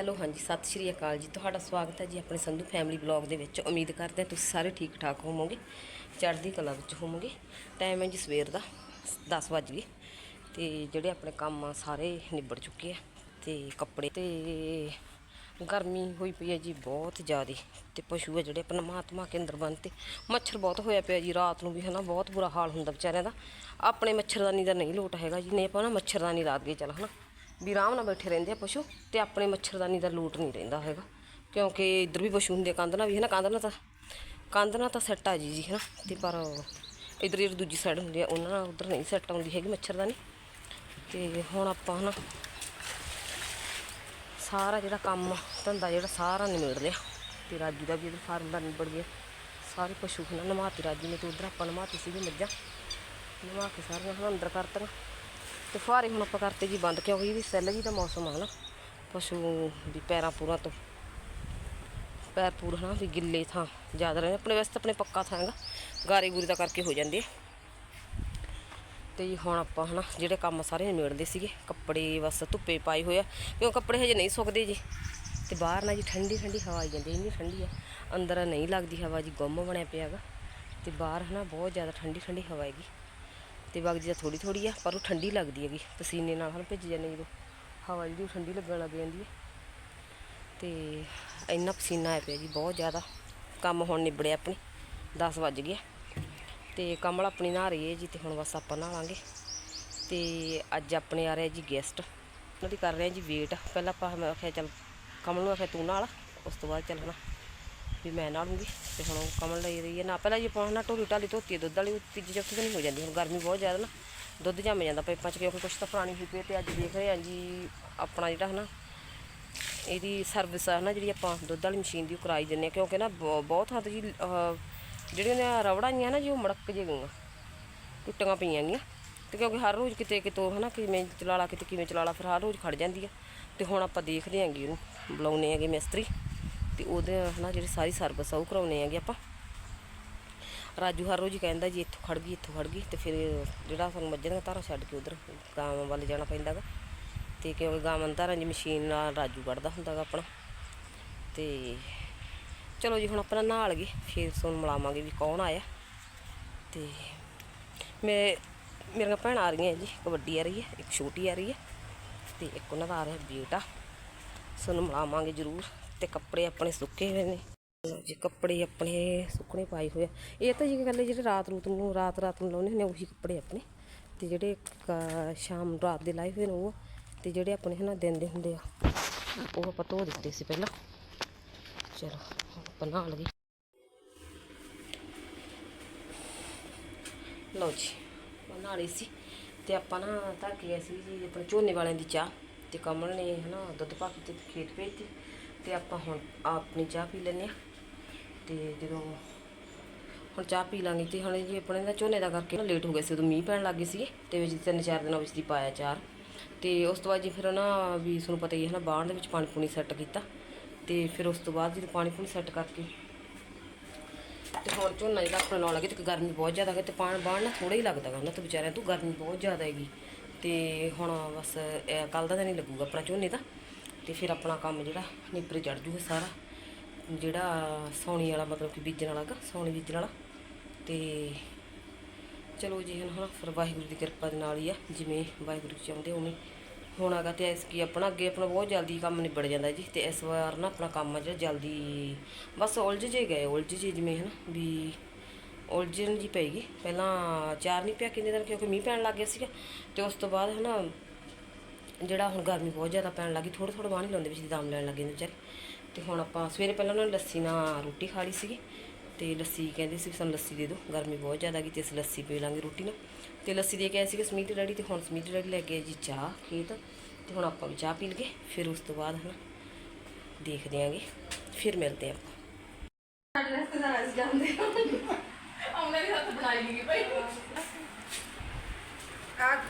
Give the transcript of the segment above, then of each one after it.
Hello, ਹਾਂਜੀ, ਸਤਿ ਸ਼੍ਰੀ ਅਕਾਲ ਜੀ। ਤੁਹਾਡਾ ਸਵਾਗਤ ਹੈ ਜੀ ਆਪਣੇ ਸੰਧੂ ਫੈਮਿਲੀ ਬਲੌਗ ਦੇ ਵਿੱਚ। ਉਮੀਦ ਕਰਦੇ ਹਾਂ ਤੁਸੀਂ ਸਾਰੇ ਠੀਕ ਠਾਕ ਹੋਵੋਗੇ, ਚੜ੍ਹਦੀ ਕਲਾ ਵਿੱਚ ਹੋਵੋਗੇ। ਟਾਈਮ ਹੈ ਜੀ ਸਵੇਰ ਦਾ 10 ਵਜੇ ਗਏ। ਤੇ ਜਿਹੜੇ ਆਪਣੇ ਕੰਮ ਆ, ਸਾਰੇ ਨਿਬੜ ਚੁੱਕੇ ਆ। ਤੇ ਕੱਪੜੇ ਤੇ ਗਰਮੀ ਹੋਈ ਪਈ ਹੈ ਜੀ ਬਹੁਤ ਜ਼ਿਆਦਾ। ਤੇ ਪਸ਼ੂ ਆ ਜਿਹੜੇ ਆਪਣਾ ਮਹਾਤਮਾ ਕੇਂਦਰ ਅੰਦਰ ਤੇ ਮੱਛਰ ਬਹੁਤ ਹੋਇਆ ਪਿਆ ਜੀ ਰਾਤ ਨੂੰ ਵੀ, ਹਨਾ, ਬਹੁਤ ਬੁਰਾ ਹਾਲ ਹੁੰਦਾ ਵਿਚਾਰਿਆਂ ਦਾ। ਆਪਣੇ ਮੱਛਰਦਾਨੀ ਦਾ ਨਹੀਂ ਲੋਟ ਹੈਗਾ ਜੀ ਨੇ ਆਪਾਂ ਨਾ ਮੱਛਰਦਾਨੀ ਰਾਤ ਗਏ ਚੱਲ, ਹਨਾ। ਵੀ ਆਰਾਮ ਨਾਲ ਬੈਠੇ ਰਹਿੰਦੇ ਆ ਪਸ਼ੂ ਤੇ ਆਪਣੇ ਮੱਛਰਦਾਨੀ ਦਾ ਲੋਟ ਨਹੀਂ ਰਹਿੰਦਾ ਹੈਗਾ। ਕਿਉਂਕਿ ਇੱਧਰ ਵੀ ਪਸ਼ੂ ਹੁੰਦੇ ਆ, ਕੰਧ ਨਾਲ ਵੀ ਹੈ ਨਾ ਕੰਧ ਨਾਲ ਤਾਂ ਕੰਧ ਨਾਲ ਤਾਂ ਸੈੱਟ ਆ ਜੀ ਜੀ ਹੈ ਨਾ ਤੇ ਪਰ ਇੱਧਰ ਜਿਹੜੀ ਦੂਜੀ ਸਾਈਡ ਹੁੰਦੀ ਆ ਉਹਨਾਂ ਨਾਲ ਉਧਰ ਨਹੀਂ ਸੈੱਟ ਆਉਂਦੀ ਹੈਗੀ ਮੱਛਰਦਾਨੀ ਤੇ ਹੁਣ ਆਪਾਂ ਹੈ ਨਾ ਸਾਰਾ ਜਿਹੜਾ ਕੰਮ ਧੰਦਾ ਜਿਹੜਾ ਸਾਰਾ ਨਿਬੇੜ ਲਿਆ। ਤੇ ਰਾਜੂ ਦਾ ਵੀ ਇਹਦੇ ਫਾਰਮ ਦਾ ਨਿਬੜ ਗਿਆ ਸਾਰੇ ਪਸ਼ੂ ਹਨਾ ਨਮਾਤੀ ਰਾਜੂ ਨੇ ਤੇ ਉਧਰ ਆਪਾਂ ਨਮਾਤੀ ਸੀਗੀ ਮੱਝਾਂ। ਨਵਾ ਕੇ ਸਾਰੀਆਂ ਹੁਣ ਅੰਦਰ ਕਰਤੀਆਂ। ਤੇ ਫੁਹਾਰੇ ਹੁਣ ਆਪਾਂ ਕਰਤੇ ਜੀ ਬੰਦ, ਕਿਉਂਕਿ ਵੀ ਸੈੱਲ ਜੀ ਦਾ ਮੌਸਮ ਆ ਨਾ। ਪਸ਼ੂ ਵੀ ਪੈਰਾਂ ਪੂਰਾ ਤੋਂ, ਪੈਰ ਪੂਰਾ ਨਾ ਵੀ ਗਿੱਲੇ ਥਾਂ ਜ਼ਿਆਦਾ ਰਹਿੰਦੇ। ਆਪਣੇ ਵਾਸਤੇ ਆਪਣੇ ਪੱਕਾ ਥਾਂ ਹੈਗਾ, ਗਾਰੇ ਗੂਰੇ ਦਾ ਕਰਕੇ ਹੋ ਜਾਂਦੇ ਆ। ਤੇ ਜੀ ਹੁਣ ਆਪਾਂ ਹਨਾ, ਜਿਹੜੇ ਕੰਮ ਸਾਰੇ ਨਿਬੇੜਦੇ ਸੀਗੇ, ਕੱਪੜੇ ਬਸ ਧੁੱਪੇ ਪਾਏ ਹੋਏ ਆ, ਕਿਉਂ ਕੱਪੜੇ ਹਜੇ ਨਹੀਂ ਸੁੱਕਦੇ ਜੀ। ਤੇ ਬਾਹਰ ਨਾ ਜੀ ਠੰਡੀ ਠੰਡੀ ਹਵਾ ਆਈ ਜਾਂਦੀ, ਇੰਨੀ ਠੰਡੀ ਆ। ਅੰਦਰ ਨਹੀਂ ਲੱਗਦੀ ਹਵਾ ਜੀ, ਗੁੰਮ ਬਣਿਆ ਪਿਆ ਹੈਗਾ। ਤੇ ਬਾਹਰ ਹਨਾ, ਬਹੁਤ ਜ਼ਿਆਦਾ ਠੰਡੀ ਠੰਡੀ ਹਵਾ ਹੈਗੀ। ਤੇ ਵਗਦੀ ਤਾਂ ਥੋੜੀ ਥੋੜੀ ਆ, ਪਰ ਉਹ ਠੰਡੀ ਲੱਗਦੀ ਹੈਗੀ, ਪਸੀਨੇ ਨਾਲ ਹਨ ਭਿੱਜ ਜਾਂਦੇ ਜਦੋਂ। ਹਵਾ ਜਿਹੜੀ ਉਹ ਠੰਡੀ ਲੱਗਣ ਲੱਗ ਜਾਂਦੀ ਹੈ ਤੇ ਇੰਨਾ ਪਸੀਨਾ ਆਇਆ ਪਿਆ ਜੀ, ਬਹੁਤ ਜ਼ਿਆਦਾ। ਕੰਮ ਹੁਣ ਨਿਬੜਿਆ ਆਪਣੀ 10 ਵੱਜ ਗਿਆ ਤੇ ਕਮਲ ਆਪਣੀ ਨਹਾ ਰਹੀ ਹੈ ਜੀ, ਤੇ ਹੁਣ ਬਸ ਆਪਾਂ ਨਹਾਵਾਂਗੇ। ਤੇ ਅੱਜ ਆਪਣੇ ਆ ਰਿਹਾ ਜੀ ਗੈਸਟ ਉਹਨਾਂ ਦੀ ਕਰ ਰਹੇ ਹਾਂ ਜੀ ਵੇਟ ਪਹਿਲਾਂ ਆਪਾਂ ਮੈਂ ਆਖਿਆ ਚੱਲ, ਕਮਲ ਨੂੰ ਆਖਿਆ ਤੂੰ ਨਾਲ ਉਸ ਤੋਂ ਬਾਅਦ ਚੱਲਣਾ ਵੀ ਮੈਂ ਨਾਲੂੰਗੀ ਤੇ ਹੁਣ ਉਹ ਕਮਲ ਲਈ ਰਹੀ ਹੈ। ਨਾ ਪਹਿਲਾਂ ਜੀ ਆਪਾਂ ਨਾ ਢੋਲੀ ਢਾਲੀ ਧੋਤੀ ਹੈ, ਦੁੱਧ ਵਾਲੀ ਤੀਜੀ ਚੌਥੀ ਦਿਨ ਹੀ ਹੋ ਜਾਂਦੀ। ਹੁਣ ਗਰਮੀ ਬਹੁਤ ਜ਼ਿਆਦਾ ਨਾ, ਦੁੱਧ ਜੰਮ ਜਾਂਦਾ ਪਾਈਪਾਂ 'ਚ ਕਿਉਂਕਿ ਕੁਛ ਤਾਂ ਪੁਰਾਣੀ ਹੋਈ ਪਈ ਹੈ ਤੇ ਅੱਜ ਦੇਖ ਰਹੇ ਹਾਂ ਜੀ, ਆਪਣਾ ਜਿਹੜਾ ਹਨਾ, ਇਹਦੀ ਸਰਵਿਸ ਆ ਨਾ ਜਿਹੜੀ ਆਪਾਂ ਦੁੱਧ ਵਾਲੀ ਮਸ਼ੀਨ ਦੀ ਉਹ ਕਰਾਈ ਦਿੰਦੇ ਆ ਕਿਉਂਕਿ ਨਾ ਬ- ਬਹੁਤ ਹੱਦ ਜੀ ਜਿਹੜੀਆਂ ਨੇ ਰਵੜਾਂ ਜੀਆਂ ਨਾ ਜੀ, ਉਹ ਮੜਕ ਜੇ ਗਈਆਂ, ਟੁੱਟੀਆਂ ਪਈਆਂ ਗੀਆਂ ਤੇ ਕਿਉਂਕਿ ਹਰ ਰੋਜ਼ ਕਿਤੇ ਕਿਤੋਂ ਹਨਾ, ਕਿਵੇਂ ਚਲਾ ਲਾ ਕਿਤੇ ਕਿਵੇਂ ਚਲਾ ਲਾ ਫਿਰ ਹਰ ਰੋਜ਼ ਖੜ ਜਾਂਦੀ ਆ। ਤੇ ਹੁਣ ਆਪਾਂ ਦੇਖਦੇ ਆਂਗੇ ਉਹਨੂੰ ਬੁਲਾਉਨੇ ਆਂਗੇ ਮਿਸਤਰੀ। ਤੇ ਉਹਦੇ ਹਨਾ ਜਿਹੜੀ ਸਾਰੀ ਸਰਵਿਸ ਆ, ਉਹ ਕਰਾਉਨੇ ਆਂਗੇ ਆਪਾਂ। ਰਾਜੂ ਹਰ ਰੋਜ਼ ਕਹਿੰਦਾ ਜੀ, ਇੱਥੋਂ ਖੜ ਗਈ, ਇੱਥੋਂ ਖੜ ਗਈ ਤੇ ਫਿਰ ਜਿਹੜਾ ਸਾਨੂੰ ਮੱਝਾਂ ਦਾ ਧਾਰਾ ਛੱਡ ਕੇ ਉਧਰ ਗਾਵਾਂ ਵੱਲ ਜਾਣਾ ਪੈਂਦਾ ਗਾ। ਤੇ ਕਿਉਂਕਿ ਗਾਂ ਧਾਰਾਂ ਦੀ ਮਸ਼ੀਨ ਨਾਲ ਰਾਜੂ ਕੱਢਦਾ ਹੁੰਦਾ ਗਾ ਆਪਣਾ। ਤੇ ਚਲੋ ਜੀ, ਹੁਣ ਆਪਣਾ ਨਾਲ ਗਏ ਫਿਰ ਤੁਹਾਨੂੰ ਮਿਲਾਵਾਂਗੇ ਵੀ ਕੌਣ ਆਇਆ। ਤੇ ਮੇ, ਮੇਰੀਆਂ ਭੈਣਾਂ ਆ ਰਹੀਆਂ ਜੀ ਕਬੱਡੀ ਆ ਰਹੀ ਹੈ, ਇੱਕ ਛੋਟੀ ਆ ਰਹੀ ਹੈ ਤੇ ਇੱਕ ਉਹਨਾਂ ਦਾ ਆ ਰਿਹਾ ਬੇਟਾ। ਤੁਹਾਨੂੰ ਮਿਲਾਵਾਂਗੇ ਜ਼ਰੂਰ। ਤੇ ਕੱਪੜੇ ਆਪਣੇ ਸੁੱਕੇ ਹੋਏ ਨੇ। ਲਓ ਜੀ, ਕੱਪੜੇ ਆਪਣੇ ਸੁੱਕਣੇ ਪਾਏ ਹੋਏ ਆ। ਇਹ ਤਾਂ ਜੀ ਗੱਲ ਜਿਹੜੇ ਰਾਤ ਰੂਤ ਨੂੰ, ਰਾਤ ਰਾਤ ਨੂੰ ਲਾਉਣੇ ਹੁੰਦੇ ਉਹੀ ਕੱਪੜੇ ਆਪਣੇ। ਤੇ ਜਿਹੜੇ ਸ਼ਾਮ ਨੂੰ ਰਾਤ ਦੇ ਲਾਏ ਹੋਏ ਨੇ ਉਹ, ਤੇ ਜਿਹੜੇ ਆਪਣੇ ਹਨਾ ਦਿਨ ਦੇ ਹੁੰਦੇ ਆ, ਉਹ ਆਪਾਂ ਧੋ ਦਿੱਤੇ ਸੀ ਪਹਿਲਾਂ। ਚਲੋ, ਆਪਾਂ ਨਹਾ ਲਈਏ। ਲਓ ਜੀ ਮੈਂ ਨਹਾ ਲਈ ਸੀ। ਤੇ ਆਪਾਂ ਨਾ ਧਰ ਕੇ ਸੀ ਜੀ, ਆਪਣੇ ਝੋਨੇ ਵਾਲਿਆਂ ਦੀ ਚਾਹ। ਤੇ ਕਮਲ ਨੇ ਹਨਾ ਦੁੱਧ ਪਾ ਕੇ ਤੇ ਖੇਤ ਭੇਜਤੀ। ਤੇ ਆਪਾਂ ਹੁਣ ਆਪਣੀ ਚਾਹ ਪੀ ਲੈਂਦੇ ਆ ਤੇ ਜਦੋਂ ਹੁਣ ਚਾਹ ਪੀ ਲਾਂਗੇ ਤੇ ਹੁਣ ਜੀ ਆਪਣੇ ਦਾ ਝੋਨੇ ਦਾ ਕਰਕੇ ਨਾ ਲੇਟ ਹੋ ਗਿਆ ਸੀ, ਉਦੋਂ ਮੀਂਹ ਪੈਣ ਲੱਗ ਗਏ ਸੀਗੇ ਤੇ ਵਿੱਚ ਤਿੰਨ ਚਾਰ ਦਿਨਾਂ ਵਿੱਚ ਦੀ ਪਾਇਆ ਚਾਰ। ਤੇ ਉਸ ਤੋਂ ਬਾਅਦ ਜੀ ਫਿਰ ਨਾ ਵੀ ਤੁਹਾਨੂੰ ਪਤਾ ਹੀ ਹੈ ਨਾ ਬਾਣ ਦੇ ਵਿੱਚ ਪਾਣੀ ਪੂਣੀ ਸੈੱਟ ਕੀਤਾ ਤੇ ਫਿਰ ਉਸ ਤੋਂ ਬਾਅਦ ਜਦੋਂ ਪਾਣੀ ਪੂਣੀ ਸੈੱਟ ਕਰਕੇ ਤੇ ਹੁਣ ਝੋਨਾ ਜਿਹੜਾ ਆਪਣਾ ਲਾਉਣ ਲੱਗੇ ਤੇ ਗਰਮੀ ਬਹੁਤ ਜ਼ਿਆਦਾ ਹੈ ਤੇ ਪਾਣ ਬਾਣ ਨਾ ਥੋੜਾ ਹੀ ਲੱਗਦਾ ਗਾ ਉਹਨਾਂ ਤੋਂ ਵਿਚਾਰਿਆਂ ਤੋਂ ਗਰਮੀ ਬਹੁਤ ਜ਼ਿਆਦਾ ਹੈਗੀ। ਤੇ ਹੁਣ ਬਸ ਕੱਲ ਦਾ ਦਿਨ ਹੀ ਲੱਗੂਗਾ ਆਪਣਾ ਝੋਨੇ ਦਾ। ਤੇ ਫਿਰ ਆਪਣਾ ਕੰਮ ਜਿਹੜਾ ਨਿਪਰੇ ਚੜ ਜੂਗਾ ਸਾਰਾ। ਜਿਹੜਾ ਸੌਣੀ ਵਾਲਾ ਮਤਲਬ ਕਿ ਬੀਜਣ ਵਾਲਾ ਗਾ, ਸੌਣੀ ਬੀਜਣ ਵਾਲਾ। ਤੇ ਚਲੋ ਜੀ ਹੁਣ ਹੁਣ ਫਿਰ ਵਾਹਿਗੁਰੂ ਦੀ ਕਿਰਪਾ ਦੇ ਨਾਲ ਹੀ ਆ, ਜਿਵੇਂ ਵਾਹਿਗੁਰੂ ਚਾਹੁੰਦੇ ਉਵੇਂ। ਹੋਣਾਗਾ ਤੇ ਇਸ ਕੀ ਆਪਣਾ ਅੱਗੇ ਆਪਣਾ ਬਹੁਤ ਜਲਦੀ ਕੰਮ ਨਿਬੜ ਜਾਂਦਾ ਜੀ, ਤੇ ਇਸ ਵਾਰ ਨਾ ਆਪਣਾ ਕੰਮ ਆ ਜਿਹੜਾ ਜਲਦੀ ਬਸ ਉਲਝ ਜੇ ਗਏ, ਉਲਝ ਜੇ ਜਿਵੇਂ ਹਨ ਵੀ ਉਲਝਣ ਜੀ ਪਏਗੀ ਪਹਿਲਾਂ ਚਾਰ ਨਹੀਂ ਪਿਆ ਕਿੰਨੇ ਦਿਨ, ਕਿਉਂਕਿ ਮੀਂਹ ਪੈਣ ਲੱਗ ਗਿਆ ਸੀਗਾ। ਤੇ ਉਸ ਤੋਂ ਬਾਅਦ ਹਨਾ ਜਿਹੜਾ ਹੁਣ ਗਰਮੀ ਬਹੁਤ ਜ਼ਿਆਦਾ ਪੈਣ ਲੱਗੀ ਥੋੜਾ ਥੋੜਾ ਬਾਣੀ ਲਾਉਂਦੇ ਵਿੱਚ ਦਮ ਲੈਣ ਲੱਗੇ ਨੇ ਵਿਚਾਰੇ। ਤੇ ਹੁਣ ਆਪਾਂ ਸਵੇਰੇ ਪਹਿਲਾਂ ਉਹਨਾਂ ਨੇ ਲੱਸੀ ਨਾਲ ਰੋਟੀ ਖਾ ਲਈ ਸੀਗੀ। ਤੇ ਲੱਸੀ ਕਹਿੰਦੇ ਸੀ ਵੀ ਸਾਨੂੰ ਲੱਸੀ ਦੇ ਦਿਓ ਗਰਮੀ ਬਹੁਤ ਜ਼ਿਆਦਾ ਗਈ ਤੇ ਅਸੀਂ ਲੱਸੀ ਪੀ ਲਾਂਗੇ ਰੋਟੀ ਨਾਲ। ਤੇ ਲੱਸੀ ਦੇ ਕੇ ਆਏ ਸੀਗੇ ਸਮੀਤ ਡੈਡੀ ਤੇ ਹੁਣ ਸਮੀਤ ਡੈਡੀ ਲੈ ਕੇ ਆਏ ਜੀ ਚਾਹ ਖੇਤ। ਤੇ ਹੁਣ ਆਪਾਂ ਵੀ ਚਾਹ ਪੀ ਲਈਏ ਫਿਰ ਉਸ ਤੋਂ ਬਾਅਦ ਹਨਾ ਦੇਖਦੇ ਆਂਗੇ ਫਿਰ ਮਿਲਦੇ ਆਪਾਂ। ਸਾਡੇ ਰਿਸ਼ਤੇਦਾਰ ਅਸੀਂ ਜਾਂਦੇ ਉਹਨਾਂ ਦੇ ਹੱਥ ਬਣਾਈ ਗਈ ਭਾਈ। ਆ ਮੁੱਕਾ ਜਿਹਾ ਜਾ ਕਰੋ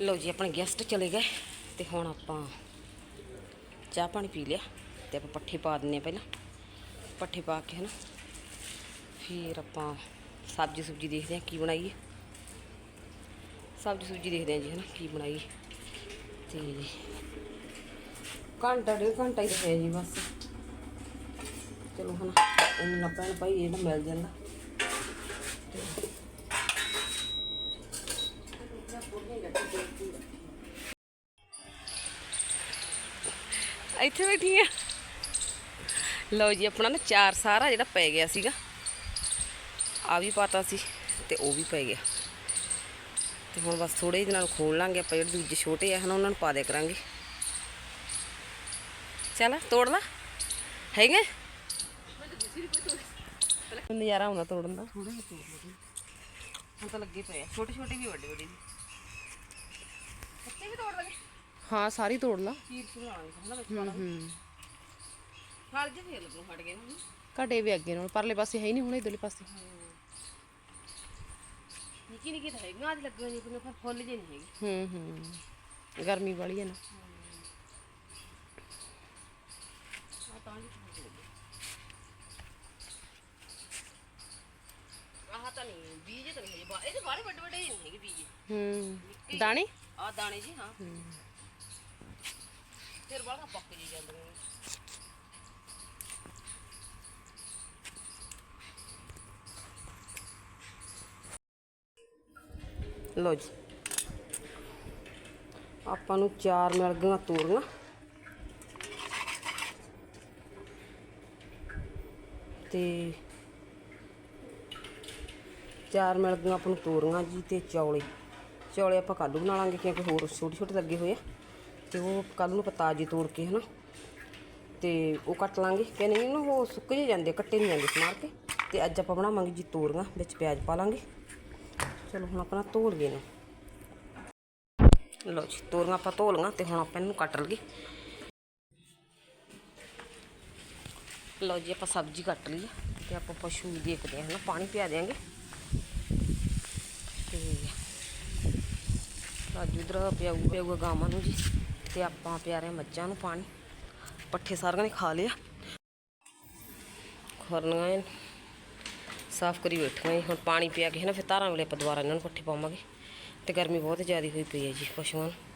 ਲਓ ਜੀ ਆਪਣੇ ਗੈਸਟ ਚਲੇ ਗਏ ਤੇ ਹੁਣ ਆਪਾਂ ਚਾਹ ਪਾਣੀ ਪੀ ਲਿਆ ਤੇ ਆਪਾਂ ਪੱਠੇ ਪਾ ਦਿੰਨੇ ਆ ਪਹਿਲਾਂ ਪੱਠੇ ਪਾ ਕੇ ਹਨਾ ਫਿਰ ਆਪਾਂ ਸਬਜ਼ੀ ਸੁਬਜੀ ਦੇਖਦੇ ਆ ਕੀ ਬਣਾਈਏ ਸਬਜ਼ੀ ਸੁਬਜੀ ਦੇਖਦੇ ਆ ਜੀ ਹਨਾ ਕੀ ਬਣਾਈਏ ਤੇ ਘੰਟਾ ਡੇਢ ਘੰਟਾ ਹੀ ਰਹਿ ਜੀ ਬਸ ਚਲੋ ਹਨਾ ਇੰਨਾ ਪੈਣ ਭਾਈ ਇਹ ਨਾ ਮਿਲ ਜਾਂਦਾ ਇੱਥੇ ਬੈਠੀ ਆ। ਲਓ ਜੀ ਆਪਣਾ ਨਾ ਚਾਰ ਸਾਰਾ ਜਿਹੜਾ ਪੈ ਗਿਆ ਸੀਗਾ ਆ ਵੀ ਪਾਤਾ ਸੀ ਤੇ ਉਹ ਵੀ ਪੈ ਗਿਆ। ਤੇ ਹੁਣ ਬਸ ਥੋੜੇ ਦਿਨਾਂ ਨੂੰ ਖੋਲ ਲਾਂਗੇ ਆਪਾਂ ਜਿਹੜੇ ਦੂਜੇ ਛੋਟੇ ਆ ਹਨ ਉਹਨਾਂ ਨੂੰ ਪਾ ਦਿਆ ਕਰਾਂਗੇ। ਚੱਲ ਤੋੜ ਲਾ। ਹੈਗੇ? ਨਜ਼ਾਰਾ ਆਉਂਦਾ ਤੋੜਨ ਦਾ। ਥੋੜੇ ਜਿਹੇ ਤੋੜ ਲਓ ਹੁਣ ਤਾਂ ਲੱਗੇ ਪਏ ਆ। ਛੋਟੇ ਛੋਟੇ ਵੀ ਵੱਡੇ ਵੱਡੇ ਵੀ। ਬੱਚੇ ਵੀ ਤੋੜ ਲਗੇ। ਹਾਂ ਸਾਰੀ ਤੋੜ ਲਾ ਚੀਰ ਚੁਰਾਵਾਂਗੇ ਹਨਾ ਵਿੱਚ ਪਾਉਣਾ ਹੂੰ ਫਲ ਜੇ ਫੇਰ ਲੱਗੂ ਫੜ ਗਏ ਨਾ ਘਟੇ ਵੀ ਅੱਗੇ ਨਾਲ ਪਰਲੇ ਪਾਸੇ ਹੈ ਹੀ ਨਹੀਂ ਹੁਣ ਇਧਰਲੇ ਪਾਸੇ ਨਿੱਕੀ ਨਿੱਕੀ ਤਾਂ ਹੈਗੀਆਂ ਅੱਜ ਲੱਗੀਆਂ ਜੀ ਪਰ ਫੁੱਲ ਜੇ ਨਹੀਂ ਹੈਗੇ ਹੂੰ ਹੂੰ ਗਰਮੀ ਵਾਲੀ ਹੈ ਨਾ ਆ ਤਾਂ ਜੀ ਆਹ ਤਾਂ ਨਹੀਂ ਬੀਜ ਤਾਂ ਨਹੀਂ ਹੈਗੇ ਬਾ- ਇਹ ਤਾਂ ਬਾਰੇ ਵੱਡੇ ਵੱਡੇ ਨਹੀਂ ਹੈਗੇ ਬੀਜ ਹੂੰ ਦਾਣੇ ਆ ਦਾਣੇ ਜੀ ਹਾਂ ਫਿਰ ਬਾਹਲਾ ਪੱਕ ਜੀ ਜਾਂਦੇ ਨੇ। ਲੋ ਜੀ। ਆਪਾਂ ਨੂੰ ਚਾਰ ਮਿਲ ਗਈਆਂ ਤੋਰੀਆਂ। ਤੇ ਚਾਰ ਮਿਲ ਗਈਆਂ ਆਪਾਂ ਨੂੰ ਤੋਰੀਆਂ ਜੀ ਤੇ ਚੌਲੇ। ਚੌਲੇ ਆਪਾਂ ਕੱਲ੍ਹ ਬਣਾ ਲਾਂਗੇ, ਕਿਉਂਕਿ ਹੋਰ ਛੋਟੇ ਛੋਟੇ ਲੱਗੇ ਹੋਏ ਆ। ਤੇ ਉਹ ਕੱਲ੍ਹ ਨੂੰ ਆਪਾਂ ਤਾਜ਼ੀ ਤੋੜ ਕੇ, ਹਨਾ? ਤੇ ਉਹ ਕੱਟ ਲਾਂਗੇ। ਕਿ ਨਹੀਂ, ਨਾ ਉਹ ਸੁੱਕ ਜੇ ਜਾਂਦੇ ਕੱਟੇ ਨਹੀਂ ਜਾਂਦੇ ਸਮਾਰ ਕੇ। ਤੇ ਅੱਜ ਆਪਾਂ ਬਣਾਵਾਂਗੇ ਜੀ ਤੋਰੀਆਂ, ਵਿੱਚ ਪਿਆਜ਼ ਪਾ ਲਾਂਗੇ। ਚਲੋ, ਹੁਣ ਆਪਣਾ ਤੋੜ ਗਏ ਨੇ। ਲਓ ਜੀ, ਤੋਰੀਆਂ ਆਪਾਂ ਧੋ ਲਈਆਂ ਤੇ ਹੁਣ ਆਪਾਂ ਇਹਨੂੰ ਕੱਟ ਲਈਏ। ਲਓ ਜੀ, ਆਪਾਂ ਸਬਜ਼ੀ ਕੱਟ ਲਈ ਆ ਤੇ ਆਪਾਂ ਪਸ਼ੂ ਵੀ ਦੇਖਦੇ ਹਾਂ ਨਾ ਪਾਣੀ ਪਿਆ ਦਿਆਂਗੇ। ਤੇ ਅੱਜ ਇਧਰ ਪਿਆਊ ਪਿਆਊਗਾ ਗਾਵਾਂ ਨੂੰ ਜੀ। ਤੇ ਆਪਾਂ ਪਿਆਰੇ ਮੱਝਾਂ ਨੂੰ ਪਾਣੀ। ਪੱਠੇ ਸਾਰਿਆਂ ਨੇ ਖਾ ਲਿਆ ਖੁਰਨੀਆਂ ਸਾਫ਼ ਕਰੀ ਬੈਠੀਆਂ ਹੁਣ ਪਾਣੀ ਪਿਆ ਕੇ ਨਾ ਫਿਰ ਧਾਰਾਂ ਵੇਲੇ ਆਪਾਂ ਦੁਬਾਰਾ ਇਹਨਾਂ ਨੂੰ ਪੱਠੇ ਪਾਵਾਂਗੇ। ਤੇ ਗਰਮੀ ਬਹੁਤ ਜ਼ਿਆਦਾ ਹੋਈ ਪਈ ਹੈ ਜੀ ਪਸ਼ੂਆਂ ਨੂੰ।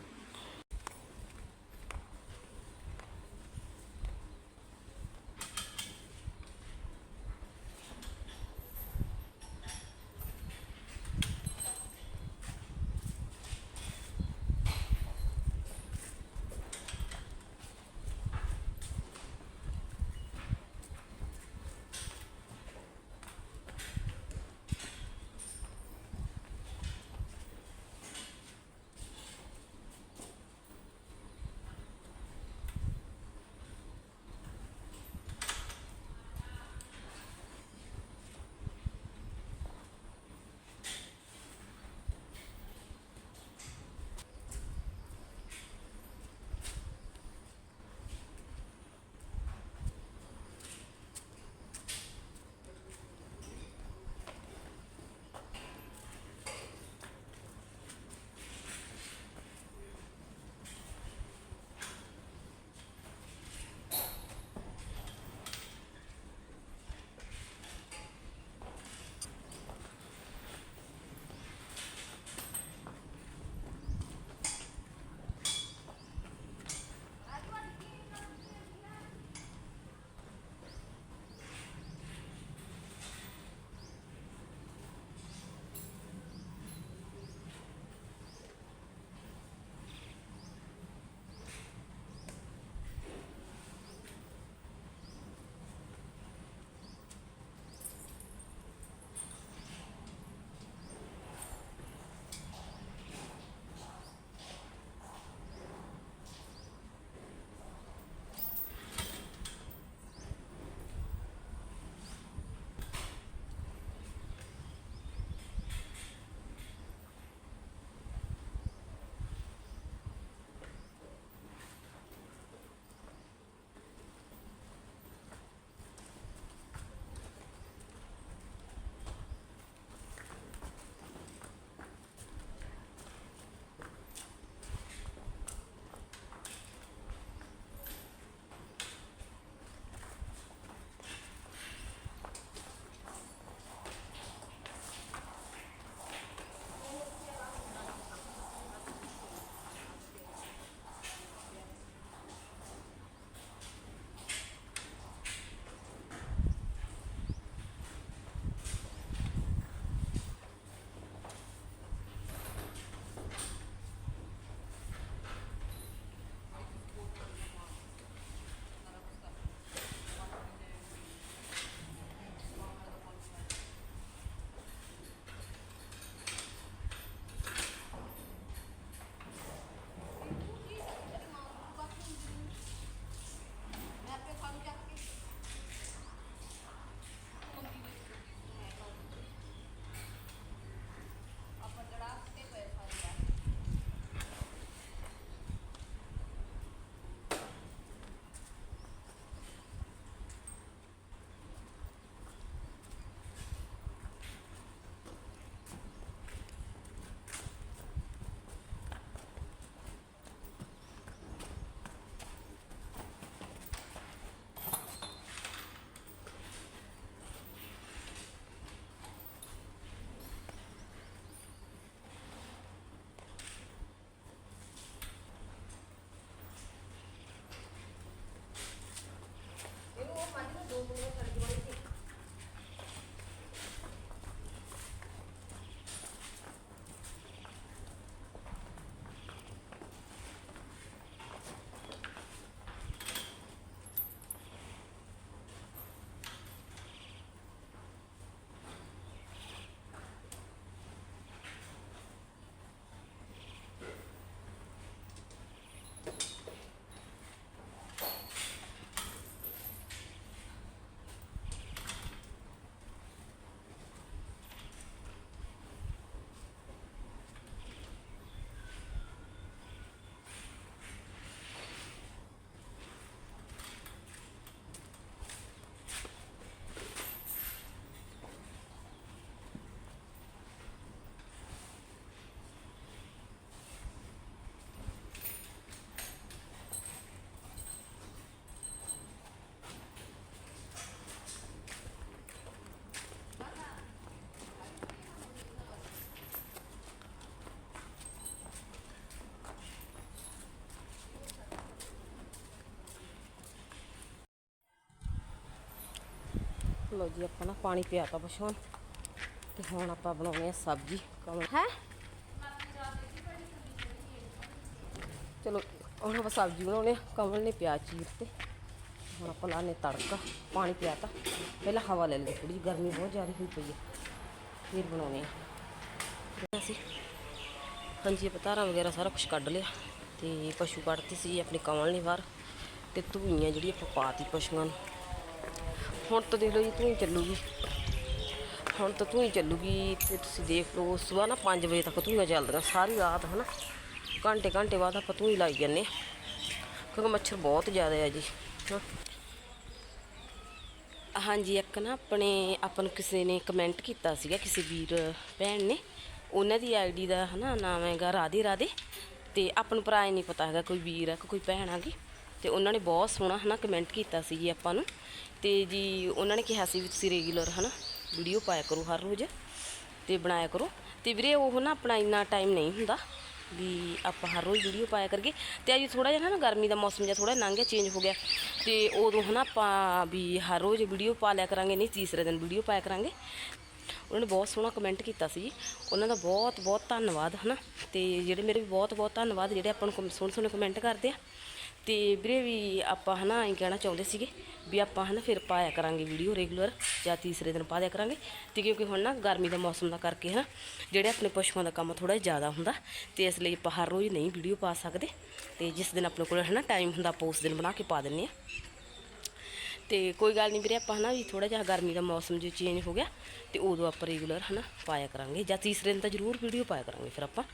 ਲੋ ਜੀ ਆਪਾਂ ਨਾ ਪਾਣੀ ਪਿਆਤਾ ਪਸ਼ੂਆਂ ਤੇ ਹੁਣ ਆਪਾਂ ਬਣਾਉਣੇ ਆ ਸਬਜ਼ੀ। ਕਮਲ ਹੈ? ਚਲੋ ਹੁਣ ਆਪਾਂ ਸਬਜ਼ੀ ਬਣਾਉਣੇ ਆ। ਕਮਲ ਨੇ ਪਿਆਜ਼ ਚੀਰ ਤੇ। ਹੁਣ ਆਪਾਂ ਲਾਣੇ ਤੜਕਾ। ਪਾਣੀ ਪਿਆਤਾ ਪਹਿਲਾਂ ਹਵਾ ਲੈ ਲਈ ਥੋੜੀ ਗਰਮੀ ਬਹੁਤ ਜ਼ਿਆਦਾ ਹੋਈ ਪਈ ਹੈ। ਫਿਰ ਬਣਾਉਣੇ ਆ। ਅਸੀਂ ਹਾਂਜੀ ਪਤਾਰਾ ਵਗੈਰਾ ਸਾਰਾ ਕੁਝ ਕੱਢ ਲਿਆ। ਤੇ ਪਸ਼ੂ ਕੱਢਤੇ ਸੀ ਆਪਣੀ ਕਮਲ ਨੇ ਬਾਹਰ। ਤੇ ਧੂਈਆਂ ਜਿਹੜੀ ਆਪਾਂ ਪਾਤੀ ਪਸ਼ੂਆਂ ਨੂੰ। ਹੁਣ ਤਾਂ ਦੇਖ ਲਓ ਜੀ ਧੂਈ ਚੱਲੂਗੀ। ਹੁਣ ਤਾਂ ਧੂਈ ਚੱਲੂਗੀ ਤੇ ਤੁਸੀਂ ਦੇਖ ਲਓ, ਸਵੇਰ ਨਾ 5 ਵਜੇ ਤੱਕ ਧੂਈਆਂ ਚੱਲਦੀਆਂ ਸਾਰੀ ਰਾਤ, ਹਨਾ? ਘੰਟੇ ਘੰਟੇ ਬਾਅਦ ਆਪਾਂ ਧੂਈ ਲਾਈ ਜਾਂਦੇ ਹਾਂ ਕਿਉਂਕਿ ਮੱਛਰ ਬਹੁਤ ਜ਼ਿਆਦਾ ਹੈ ਜੀ ਹਾਂਜੀ, ਇੱਕ ਨਾ ਆਪਣੇ, ਆਪਾਂ ਨੂੰ ਕਿਸੇ ਨੇ ਕਮੈਂਟ ਕੀਤਾ ਸੀਗਾ, ਕਿਸੇ ਵੀਰ ਭੈਣ ਨੇ। ਉਹਨਾਂ ਦੀ ਆਈਡੀ ਦਾ, ਹਨਾ, ਨਾਮ ਹੈਗਾ ਰਾਧੇ ਰਾਧੇ। ਤੇ ਆਪਾਂ ਨੂੰ ਭਰਾ ਨਹੀਂ ਪਤਾ ਹੈਗਾ, ਕੋਈ ਵੀਰ ਹੈ ਕੋਈ ਭੈਣ ਹੈਗੀ ਤੇ ਉਹਨਾਂ ਨੇ ਬਹੁਤ ਸੋਹਣਾ, ਹਨਾ ਕਮੈਂਟ ਕੀਤਾ ਸੀ ਜੀ ਆਪਾਂ ਨੂੰ। ਤੇ ਜੀ ਉਹਨਾਂ ਨੇ ਕਿਹਾ ਸੀ ਵੀ ਤੁਸੀਂ ਰੈਗੂਲਰ ਹਨਾ ਵੀਡੀਓ ਪਾਇਆ ਕਰੋ ਹਰ ਰੋਜ਼ ਤੇ ਬਣਾਇਆ ਕਰੋ। ਤੇ ਵੀਰੇ ਉਹ ਨਾ ਆਪਣਾ ਇੰਨਾ ਟਾਈਮ ਨਹੀਂ ਹੁੰਦਾ ਵੀ ਆਪਾਂ ਹਰ ਰੋਜ਼ ਵੀਡੀਓ ਪਾਇਆ ਕਰਗੇ ਤੇ ਅੱਜ ਥੋੜਾ ਜਿਹਾ ਨਾ ਗਰਮੀ ਦਾ ਮੌਸਮ ਜਿਹਾ ਥੋੜਾ ਲੰਘ ਗਿਆ ਚੇਂਜ ਹੋ ਗਿਆ। ਤੇ ਉਦੋਂ ਹਨਾ ਆਪਾਂ ਵੀ ਹਰ ਰੋਜ਼ ਵੀਡੀਓ ਪਾ ਲਿਆ ਕਰਾਂਗੇ, ਨਹੀਂ ਤੀਸਰੇ ਦਿਨ ਵੀਡੀਓ ਪਾਇਆ ਕਰਾਂਗੇ। ਉਹਨਾਂ ਨੇ ਬਹੁਤ ਸੋਹਣਾ ਕਮੈਂਟ ਕੀਤਾ ਸੀ ਜੀ। ਉਹਨਾਂ ਦਾ ਬਹੁਤ ਬਹੁਤ ਧੰਨਵਾਦ ਹਨਾ। ਤੇ ਜਿਹੜੇ ਮੇਰੇ ਵੀ ਬਹੁਤ ਬਹੁਤ ਧੰਨਵਾਦ ਜਿਹੜੇ ਆਪਾਂ ਨੂੰ ਕਮ- ਸੋਹਣੇ ਸੋਹਣੇ ਕਮੈਂਟ ਕਰਦੇ ਆ। ਤੇ ਵੀਰੇ ਵੀ ਆਪਾਂ ਹਨਾ ਐਂ ਕਹਿਣਾ ਚਾਹੁੰਦੇ ਸੀਗੇ ਵੀ ਆਪਾਂ ਹਨਾ ਫਿਰ ਪਾਇਆ ਕਰਾਂਗੇ ਵੀਡੀਓ ਰੈਗੂਲਰ ਜਾਂ ਤੀਸਰੇ ਦਿਨ ਪਾ ਦਿਆ ਕਰਾਂਗੇ ਤੇ ਕਿਉਂਕਿ ਹੁਣ ਨਾ ਗਰਮੀ ਦਾ ਮੌਸਮ ਦਾ ਕਰਕੇ ਹਨਾ ਜਿਹੜੇ ਆਪਣੇ ਪਸ਼ੂਆਂ ਦਾ ਕੰਮ ਥੋੜਾ ਜ਼ਿਆਦਾ ਹੁੰਦਾ ਤੇ ਇਸ ਲਈ ਆਪਾਂ ਹਰ ਰੋਜ਼ ਨਹੀਂ ਵੀਡੀਓ ਪਾ ਸਕਦੇ ਤੇ ਜਿਸ ਦਿਨ ਆਪਣੇ ਕੋਲ ਹਨਾ ਟਾਈਮ ਹੁੰਦਾ ਆਪਾਂ ਉਸ ਦਿਨ ਬਣਾ ਕੇ ਪਾ ਦਿੰਨੇ ਆ ਤੇ ਕੋਈ ਗੱਲ ਨਹੀਂ ਵੀਰੇ, ਆਪਾਂ ਹਨਾ ਵੀ ਥੋੜਾ ਜਿਹਾ ਗਰਮੀ ਦਾ ਮੌਸਮ ਜੇ ਚੇਂਜ ਹੋ ਗਿਆ, ਤੇ ਉਦੋਂ ਆਪਾਂ ਰੈਗੂਲਰ ਹਨਾ ਪਾਇਆ ਕਰਾਂਗੇ ਜਾਂ ਤੀਸਰੇ ਦਿਨ ਤਾਂ ਜ਼ਰੂਰ ਵੀਡੀਓ ਪਾਇਆ ਕਰਾਂਗੇ ਫਿਰ ਆਪਾਂ।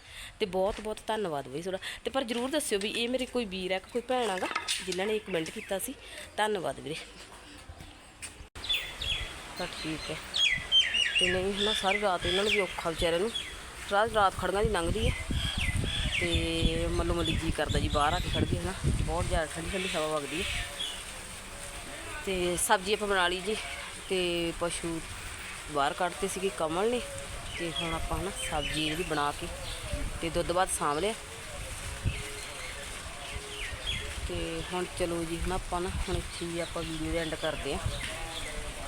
ਤੇ ਬਹੁਤ ਬਹੁਤ ਧੰਨਵਾਦ ਬਈ ਤੁਹਾਡਾ। ਤੇ ਪਰ ਜ਼ਰੂਰ ਦੱਸਿਓ ਵੀ ਇਹ ਮੇਰੇ ਕੋਈ ਵੀਰ ਹੈ ਕਿ ਕੋਈ ਭੈਣ ਹੈਗਾ, ਜਿਨ੍ਹਾਂ ਨੇ ਕਮੈਂਟ ਕੀਤਾ ਸੀ। ਧੰਨਵਾਦ ਵੀਰੇ। ਤਾਂ ਠੀਕ ਹੈ। ਤੇ ਨਹੀਂ ਹਨਾ, ਸਾਰੀ ਰਾਤ ਇਹਨਾਂ ਨੂੰ ਵੀ ਔਖਾ ਵਿਚਾਰਿਆਂ ਨੂੰ। ਸਾਰੀ ਰਾਤ ਖੜੀਆਂ ਦੀ ਲੰਘਦੀ ਹੈ। ਤੇ ਮੱਲੋ ਮੱਲੀ ਜੀ ਕਰਦਾ ਜੀ ਬਾਹਰ ਆ ਕੇ ਖੜ ਗਈ ਹਨਾ ਬਹੁਤ ਜ਼ਿਆਦਾ ਠੰਡੀ ਠੰਡੀ ਹਵਾ ਵਗਦੀ ਹੈ। ਤੇ ਸਬਜ਼ੀ ਆਪਾਂ ਬਣਾ ਲਈ ਜੀ ਤੇ ਪਸ਼ੂ ਬਾਹਰ ਕੱਢਤੇ ਸੀਗੇ ਕਮਲ ਨੇ ਤੇ ਹੁਣ ਆਪਾਂ ਹਨਾ ਸਬਜ਼ੀ ਜਿਹੜੀ ਬਣਾ ਕੇ ਤੇ ਦੁੱਧ ਬਾਅਦ ਸਾਂਭ ਲਿਆ। ਤੇ ਹੁਣ ਚਲੋ ਜੀ, ਹੁਣ ਆਪਾਂ ਨਾ ਹੁਣ ਇੱਥੇ ਹੀ ਆਪਾਂ ਵੀਡੀਓ ਦੇ ਐਂਡ ਕਰਦੇ ਆ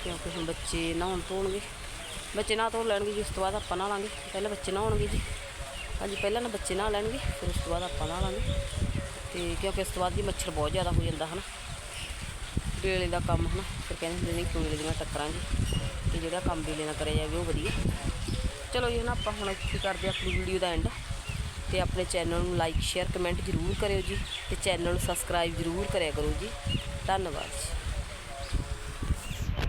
ਕਿਉਂਕਿ ਹੁਣ ਬੱਚੇ ਨਹਾਉਣ ਧੋਣਗੇ। ਬੱਚੇ ਨਹਾ ਧੋ ਲੈਣਗੇ ਜੀ, ਉਸ ਤੋਂ ਬਾਅਦ ਆਪਾਂ ਨਹਾ ਲਾਂਗੇ। ਪਹਿਲਾਂ ਬੱਚੇ ਨਹਾਉਣਗੇ ਜੀ। ਹਾਂਜੀ, ਪਹਿਲਾਂ ਨਾ ਬੱਚੇ ਨਹਾ ਲੈਣਗੇ, ਫਿਰ ਉਸ ਤੋਂ ਬਾਅਦ ਆਪਾਂ ਨਹਾ ਲਾਂਗੇ। ਤੇ ਕਿਉਂਕਿ ਉਸ ਤੋਂ ਬਾਅਦ ਜੀ ਮੱਛਰ ਬਹੁਤ ਜ਼ਿਆਦਾ ਹੋ ਜਾਂਦਾ, ਹਨਾ। ਵੇਲੇ ਦਾ ਕੰਮ ਹਨਾ, ਫਿਰ ਕਹਿੰਦੇ ਹੁੰਦੇ ਨੇ ਵੇਲੇ ਦੀਆਂ ਟੱਕਰਾਂਗੇ ਜੀ ਜਿਹੜਾ ਕੰਮ ਵੇਲੇ ਨਾਲ ਕਰਿਆ ਜਾਵੇ ਉਹ ਵਧੀਆ। ਚਲੋ ਜੀ ਹਨਾ, ਆਪਾਂ ਹੁਣ ਇੱਥੇ ਕਰਦੇ ਹਾਂ ਆਪਣੀ ਵੀਡੀਓ ਦਾ ਐਂਡ ਤੇ ਆਪਣੇ ਚੈਨਲ ਨੂੰ ਲਾਈਕ ਸ਼ੇਅਰ ਕਮੈਂਟ ਜ਼ਰੂਰ ਕਰਿਓ ਜੀ, ਤੇ ਚੈਨਲ ਨੂੰ ਸਬਸਕ੍ਰਾਈਬ ਜ਼ਰੂਰ ਕਰਿਆ ਕਰੋ ਜੀ। ਧੰਨਵਾਦ ਜੀ।